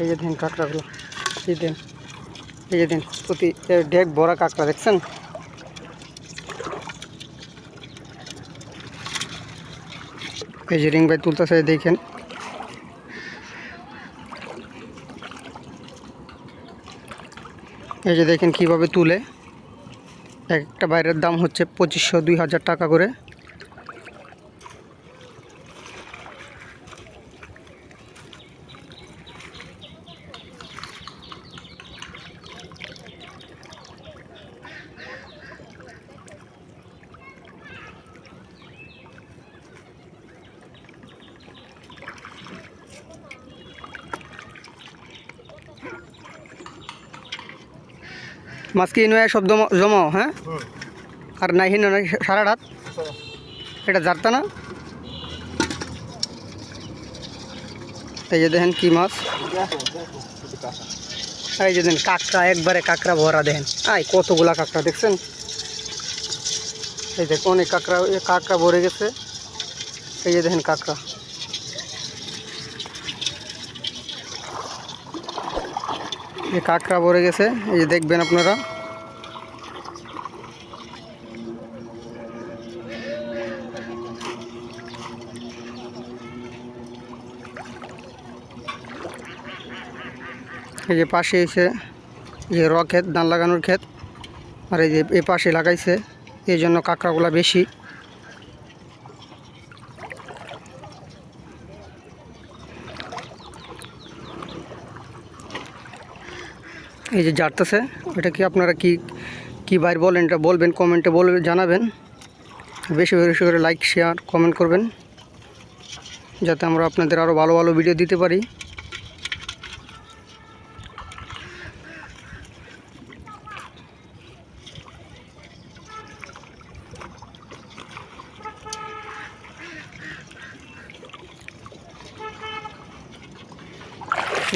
এই যে দিন কাঁকড়াগুলো, এই দিন, এই যে দিন প্রতি ডেক বড়া কাঁকড়া, দেখছেন? এই যে রিং ভাই তুলতেছে দেখেন। এই যে দেখেন কীভাবে তুলে, একটা বাইরের দাম হচ্ছে পঁচিশশো, দুই হাজার টাকা করে। মাছ কি নয় সব জমা জমাও হ্যাঁ? আর নাই হিন সারা রাত এটা জারতা না? এই যে দেখেন কি মাছ। এই যে দেখেন কাঁকড়া একবারে কাঁকড়া ভরা দেখেন। আই কতগুলা কাঁকড়া দেখছেন? এই দেখ অনেক কাঁকড়া এ কাঁকড়া ভরে গেছে। এই যে দেখেন কাঁকড়া। কাঁকড়া ভরে গেছে, এই যে দেখবেন আপনারা। এই যে পাশে এসে যে র ক্ষেত, ধান লাগানোর ক্ষেত, আর এই যে এ পাশে লাগাইছে, এই জন্য কাঁকড়াগুলা বেশি। এই যে জারতেছে, এটা কি আপনারা কি কি বাইর বলেন, এটা বলবেন কমেন্টে বলবেন জানাবেন। বেশি বেশি করে লাইক শেয়ার কমেন্ট করবেন। যাতে আমরা আপনাদের আরও ভালো ভালো ভিডিও দিতে পারি।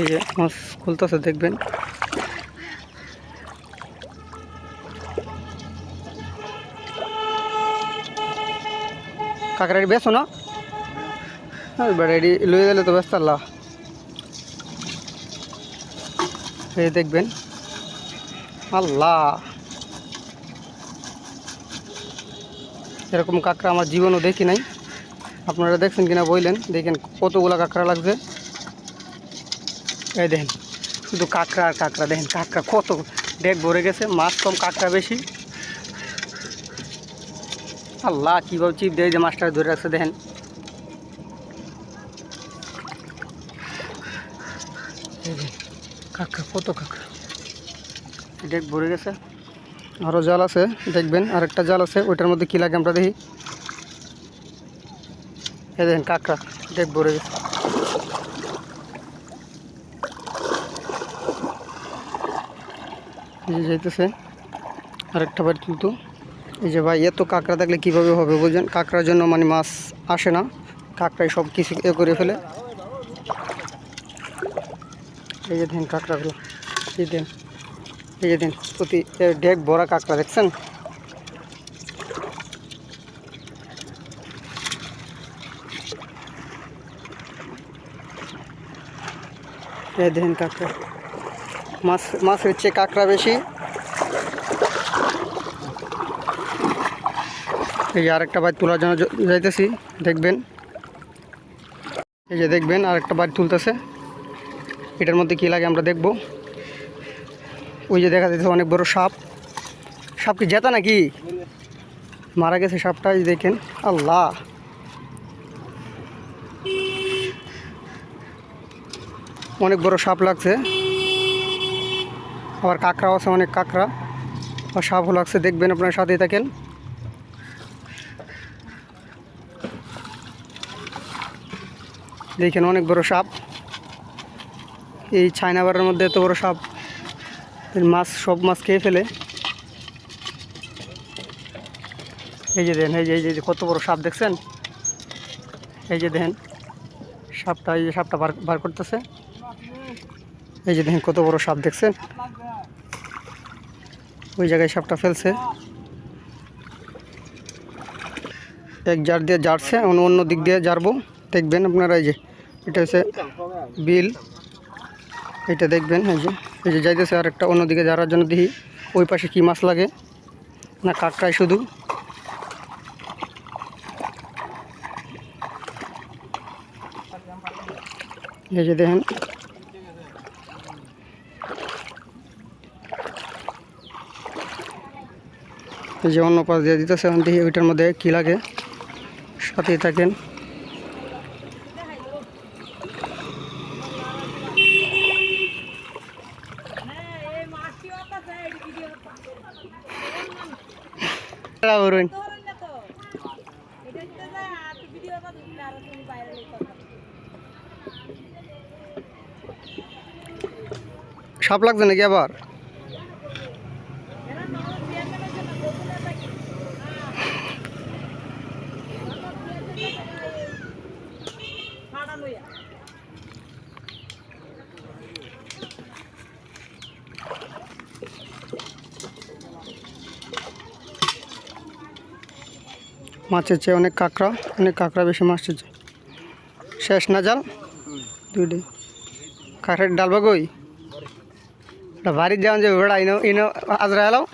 এই যে মাছ খুলতেছে, দেখবেন। কাঁকড়াটি বেছো না? বেড়াটি লয়ে গেলে তো ব্যস্ত আল্লাহ। এই দেখবেন। আল্লাহ। এরকম কাঁকড়া আমার জীবনও দেখি নাই। আপনারা দেখছেন কিনা বললেন, দেখেন কতগুলা কাঁকড়া লাগছে। এই দেখেন, শুধু কাঁকড়া আর কাঁকড়া দেখেন কাঁকড়া কত ডেক ভরে গেছে মাছ কম কাঁকড়া বেশি। আল্লাহ, কীভাবে চিপ দিয়ে যে মাছটা ধরে রাখছে দেখেন। কাঁকড়া, কত কাঁকড়া। ডেক ভরে গেছে। আরও জাল আছে, দেখবেন, আরেকটা জাল আছে, ওইটার মধ্যে কী লাগে আমরা দেখি। এই দেখেন, কাঁকড়া ডেক ভরে গেছে। যাইতেছে, আরেকটা বাড়ি তুলতো এই যে ভাই, এত কাঁকড়া থাকলে কীভাবে হবে বুঝলেন? কাঁকড়ার জন্য মানে মাছ আসে না। কাঁকড়াই সব কিছু এ করে ফেলে। এই যে দেন কাঁকড়াগুলো। এই দেন। এই যে দিন, প্রতি ডেক বড়া কাঁকড়া, দেখছেন? এই দেখেন কাঁকড়া। মাছ মাছ হচ্ছে কাঁকড়া বেশি। এই যে আরেকটা বাড়ি তোলার জন্য যাইতেছি, দেখবেন। এই যে দেখবেন, আরেকটা বাড়ি তুলতেছে। এটার মধ্যে কী লাগে আমরা দেখব। ওই যে দেখা যাচ্ছে অনেক বড় সাপ। সাপ কি জেতা নাকি? মারা গেছে সাপটা দেখেন। আল্লাহ! অনেক বড় সাপ লাগছে। আবার কাঁকড়াও আছে, অনেক কাঁকড়া। আর সাপও লাগছে, দেখবেন আপনার সাথেই থাকেন। দেখেন অনেক বড় সাপ। এই চায়নাবারের মধ্যে এত বড় সাপ মাছ, সব মাছ খেয়ে ফেলে। এই যে দেন এই যে এই যে এই যে কত বড় সাপ দেখছেন? এই যে দেখেন, সাপটা, এই যে সাপটা বার বার করতেছে। এই যে দেখেন কত বড় সাপ দেখছেন? ওই জায়গায় সাপটা ফেলছে। এক জার দিয়ে জারছে, অন্য অন্য দিক দিয়ে জারবো। দেখবেন আপনারা এই যে, এটা হচ্ছে বিল। এটা দেখবেন, এই যে এই যে যাইতেছে আর একটা অন্যদিকে যাওয়ার জন্য দেখি ওই পাশে কি মাছ লাগে? না, কাঁকড়াই শুধু। এই যে দেখেন। এই যে অন্য পাশ দিয়ে দিতেছে দেখি ওইটার মধ্যে কী লাগে। সাথেই থাকেন। অরুণ সাপ লাগছে নাকি আবার? মাছের চেয়ে অনেক কাঁকড়া অনেক কাঁকড়া বেশি মাছ চেয়েছে শেষ না জাল? দুইটাই কাঠের ডালবা কই? ওটা বাড়ির যাওয়া যে বেড়া, ইনো ইনো, আজরা এলাও?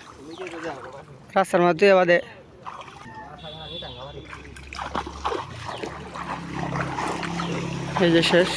রাস্তার মধ্যে বাদে। এই যে শেষ।